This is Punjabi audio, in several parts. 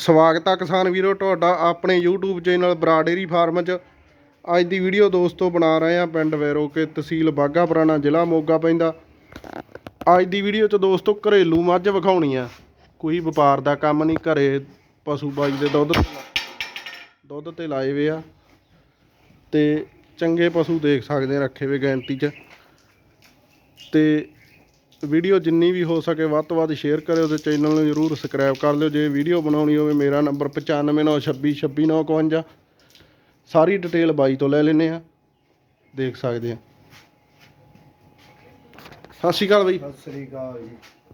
ਸਵਾਗਤ ਆ ਕਿਸਾਨ ਵੀਰੋ, ਤੁਹਾਡਾ ਆਪਣੇ YouTube ਚੈਨਲ ਬਰਾਡੇਰੀ ਫਾਰਮ 'ਚ। ਅੱਜ ਦੀ ਵੀਡੀਓ ਦੋਸਤੋ ਬਣਾ ਰਹੇ ਆ ਪਿੰਡ ਵੈਰੋਕੇ ਤਹਿਸੀਲ ਬਾਗਾ ਪੁਰਾਣਾ ਜ਼ਿਲ੍ਹਾ ਮੋਗਾ ਪੈਂਦਾ। ਅੱਜ ਦੀ ਵੀਡੀਓ 'ਚ ਦੋਸਤੋ ਘਰੇਲੂ ਮੱਝ ਵਿਖਾਉਣੀ ਆ। ਕੋਈ ਵਪਾਰ ਦਾ ਕੰਮ ਨਹੀਂ, ਘਰੇ ਪਸ਼ੂ ਬਾਈ ਦੇ ਦੁੱਧ ਦੁੱਧ ਤੇ ਲਾਏ ਵੇ ਆ। ਤੇ ਚੰਗੇ ਪਸ਼ੂ ਦੇਖ ਸਕਦੇ ਰੱਖੇ ਵੇ ਗਿਣਤੀ 'ਚ। ਤੇ ਵੀਡੀਓ ਜਿੰਨੀ ਵੀ ਹੋ ਸਕੇ ਵੱਧ ਤੋਂ ਵੱਧ ਸ਼ੇਅਰ ਕਰਿਓ ਤੇ ਚੈਨਲ ਨੂੰ ਜਰੂਰ ਸਬਸਕ੍ਰਾਈਬ ਕਰ ਲਿਓ। ਜੇ ਵੀਡੀਓ ਬਣਾਉਣੀ ਹੋਵੇ ਮੇਰਾ ਨੰਬਰ 9596262952 ਸਾਰੀ ਡਿਟੇਲ ਬਾਈ ਤੋਂ ਲੈ ਲੈਨੇ ਆ। ਦੇਖ ਸਕਦੇ ਆ। ਸਤਿ ਸ਼੍ਰੀ ਅਕਾਲ ਬਈ। ਸਤਿ ਸ੍ਰੀ ਅਕਾਲ ਜੀ।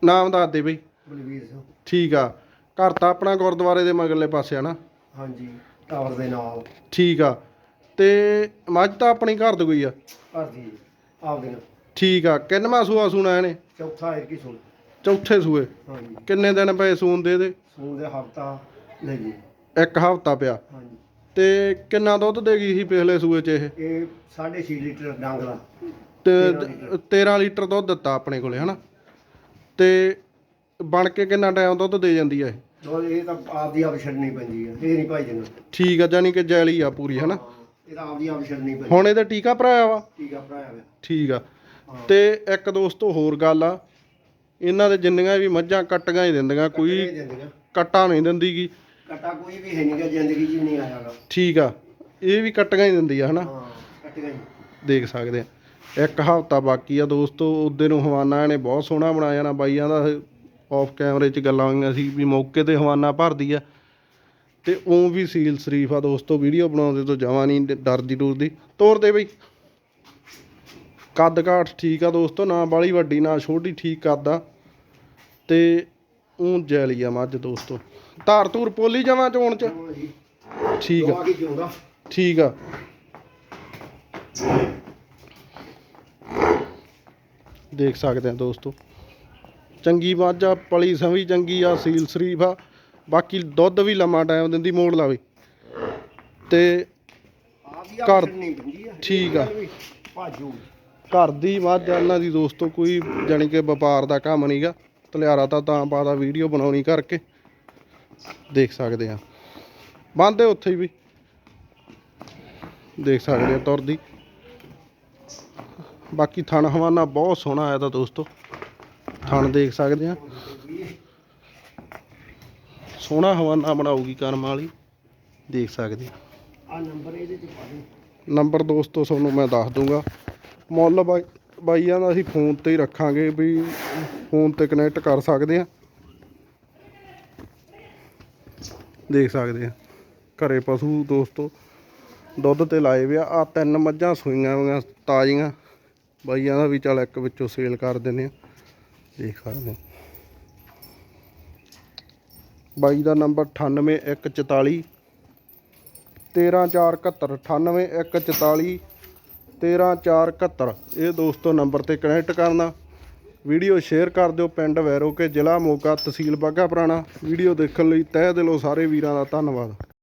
ਨਾਮ ਦੱਸ ਦੇ ਬਈ। ਬਲਵੀਰ ਸਿੰਘ। ਠੀਕ ਆ। ਘਰ ਤਾਂ ਆਪਣਾ ਗੁਰਦੁਆਰੇ ਦੇ ਮਗਰਲੇ ਪਾਸੇ ਆ ਨਾ? ਹਾਂਜੀ ਟਾਵਰ ਦੇ ਨਾਲ। ਠੀਕ ਆ। ਤੇ ਮੱਝ ਤਾਂ ਆਪਣੀ ਘਰ ਦੀ ਕੋਈ ਆ? ਘਰ ਦੀ ਆਪਦੇ ਨਾਲ। ਠੀਕ ਆ ਕਿੰਨਵਾਂ ਸੂਆ ਸੂਣਾ ਇਹਨੇ? ਚੌਥਾ ਹੈ ਕੀ ਸੁਣ ਚੌਥੇ ਸੂਏ। ਹਾਂਜੀ। ਕਿੰਨੇ ਦਿਨ ਪਏ ਸੂਣ ਦੇ ਦੇ ਸੂਨ ਦੇ ਹਫਤਾ ਨਹੀਂ ਜੀ। ਇੱਕ ਹਫ਼ਤਾ ਪਿਆ। ਹਾਂਜੀ। ਤੇ ਕਿੰਨਾ ਦੁੱਧ ਦੇ ਗਈ ਸੀ ਪਿਛਲੇ ਸੂਏ 'ਚ ਇਹ? ਇਹ 6.5 ਲੀਟਰ ਡਾਂਗਲਾ। ਤੇ 13 13 ਲੀਟਰ। ਦੁੱਧ ਦਿੱਤਾ ਆਪਣੇ ਕੋਲੇ ਹਨਾ? ਤੇ ਬਣ ਕੇ ਕਿੰਨਾ ਟਾਈਮ ਦੁੱਧ ਦੇ ਜਾਂਦੀ ਆ ਇਹ? ਇਹ ਤਾਂ ਆਪਦੀ ਆਪ ਛੱਡਣੀ ਪੈਂਦੀ ਹੈ ਇਹ ਨਹੀਂ ਭਾਈ ਦੇਣਾ ਠੀਕ ਆ ਜਾਨੀ ਕਿ ਜੈਲੀ ਆ ਪੂਰੀ ਹਨਾ? ਇਹ ਤਾਂ ਆਪਦੀ ਆਪ ਛੱਡਣੀ ਪੈਂਦੀ। ਹੁਣ ਇਹਦਾ ਟੀਕਾ ਭਰਾਇਆ ਵਾ? ਠੀਕ ਆ ਭਰਾਇਆ ਹੋਇਆ। ਠੀਕ ਆ। ਹਾਂ। ਤੇ ਇੱਕ ਦੋਸਤੋ ਹੋਰ ਗੱਲ ਆ। ਇਹਨਾਂ ਦੇ ਜਿੰਨੀਆਂ ਵੀ ਮੱਝਾਂ ਕੱਟੀਆਂ ਹੀ ਦਿੰਦੀਆਂ ਕੋਈ ਕੱਟਾ ਨਹੀਂ ਦਿੰਦੀਗੀ ਕਟਾ ਕੋਈ ਵੀ ਹੈ ਨਹੀਂ ਗਾ ਜ਼ਿੰਦਗੀ 'ਚ ਨਹੀਂ ਆਇਆਗਾ ਠੀਕ ਆ। ਇਹ ਵੀ ਕੱਟੀਆਂ ਹੀ ਦਿੰਦੀ ਆ ਹਨਾ? ਹਾਂ ਦੇਖ ਸਕਦੇ ਆ। ਇੱਕ ਹਫ਼ਤਾ ਬਾਕੀ ਆ ਦੋਸਤੋ ਉਹਦੇ ਨੂੰ ਹਵਾਨਾ ਇਹਨੇ ਬਹੁਤ ਸੋਹਣਾ ਬਣਾਇਆ ਨਾ। ਬਾਈਆਂ ਦਾ ਆਫ ਕੈਮਰੇ 'ਚ ਗੱਲਾਂ ਹੋਈਆਂ ਸੀ ਵੀ ਮੌਕੇ ਤੇ ਹਵਾਨਾ ਭਰਦੀ ਆ। ਤੇ ਉਹ ਵੀ ਸੀਲ ਸ਼ਰੀਫ ਆ ਦੋਸਤੋ ਵੀਡੀਓ ਬਣਾਉਂਦੇ ਤੋਂ ਜਮਾ ਨਹੀਂ ਡਰਦੀ ਡੁਰਦੀ ਤੋਰ ਦੇ ਬਈ। ਕੱਦ ਕਾਠ ਠੀਕ ਆ ਦੋਸਤੋ ਨਾ ਬਾਲੀ ਵੱਡੀ ਨਾ ਛੋਟੀ ਠੀਕ ਆ ਤੇ ਉਹ ਜੈਲੀ ਆ ਮੱਝ ਦੋਸਤੋ। ਧਾਰ ਧੂਰ ਪੋਲੀ ਜਮਾ ਚੋਣ ਚ? ਠੀਕ ਆ। ਠੀਕ ਆ। ਦੇਖ ਸਕਦੇ ਆ ਦੋਸਤੋ। ਚੰਗੀ ਮੱਝ ਆ ਪਲੀ ਸੰਵੀ ਚੰਗੀ ਆ ਸੀਲ ਸ਼ਰੀਫ ਆ। ਬਾਕੀ ਦੁੱਧ ਵੀ ਲੰਮਾ ਟਾਈਮ ਦਿੰਦੀ ਮੋੜ ਲਾਵੇ। ਤੇ ਘਰ- ਠੀਕ ਆ। ਭਾਜੂ ਘਰ ਦੀ ਮੱਝ ਆ ਇਹਨਾਂ ਦੀ ਦੋਸਤੋ ਕੋਈ ਜਾਣੀ ਕਿ ਵਪਾਰ ਦਾ ਕੰਮ ਨਹੀਂਗਾ ਤਲਿਆਰਾ ਤਾਂ ਤਾਂ ਪਾਦਾ ਵੀਡੀਓ ਬਣਾਉਣੀ ਕਰਕੇ ਦੇਖ ਸਕਦੇ ਆ ਬੰਦੇ ਉੱਥੇ ਹੀ ਵੀ। ਦੇਖ ਸਕਦੇ ਆ ਤੁਰਦੀ ਬਾਕੀ ਥਣ ਹਵਾਨਾ ਬਹੁਤ ਸੋਹਣਾ ਆਇਆ ਤਾਂ ਦੋਸਤੋ। ਥਣ ਦੇਖ ਸਕਦੇ ਆ ਸੋਹਣਾ ਹਵਾਨਾ ਬਣਾਉਗੀ ਕਰਮ ਵਾਲੀ। ਦੇਖ ਸਕਦੇ ਆ ਆ ਨੰਬਰ ਇਹਦੇ ਚ ਪਾ ਦੇ ਨੰਬਰ ਦੋਸਤੋ ਤੁਹਾਨੂੰ ਮੈਂ ਦੱਸ ਦੂੰਗਾ। ਮੁੱਲ ਬਾਈ ਬਾਈਆਂ ਦਾ ਅਸੀਂ ਫੋਨ ਤੇ ਹੀ ਰੱਖਾਂਗੇ ਵੀ ਫੋਨ ਤੇ ਕਨੈਕਟ ਕਰ ਸਕਦੇ ਆ। ਦੇਖ ਸਕਦੇ ਆ। ਘਰੇ ਪਸ਼ੂ ਦੋਸਤੋ, ਦੁੱਧ ਤੇ ਲਾਏ ਵੇ ਆ। ਆਹ ਤਿੰਨ ਮੱਝਾਂ ਸੂਈਆਂ ਹੋਈਆਂ, ਤਾਜ਼ੀਆਂ। ਬਾਈਆਂ ਦਾ ਵੀ ਚੱਲ ਇੱਕ ਵਿੱਚੋਂ ਸੇਲ ਕਰ ਦਿੰਦੇ ਆ। ਦੇਖ ਸਕਦੇ ਆ। ਬਾਈ ਦਾ ਨੰਬਰ 98144 13471 98144 13471 ਇਹ ਦੋਸਤੋ ਨੰਬਰ ਤੇ ਕਨੈਕਟ ਕਰਨਾ। ਵੀਡੀਓ ਸ਼ੇਅਰ ਕਰ ਦਿਓ ਪਿੰਡ ਵੈਰੋਕੇ, ਜ਼ਿਲ੍ਹਾ ਮੋਗਾ, ਤਹਿਸੀਲ ਬਾਘਾ ਪੁਰਾਣਾ। ਵੀਡੀਓ ਦੇਖਣ ਲਈ ਤਹਿ ਦਿਲੋਂ ਸਾਰੇ ਵੀਰਾਂ ਦਾ ਧੰਨਵਾਦ।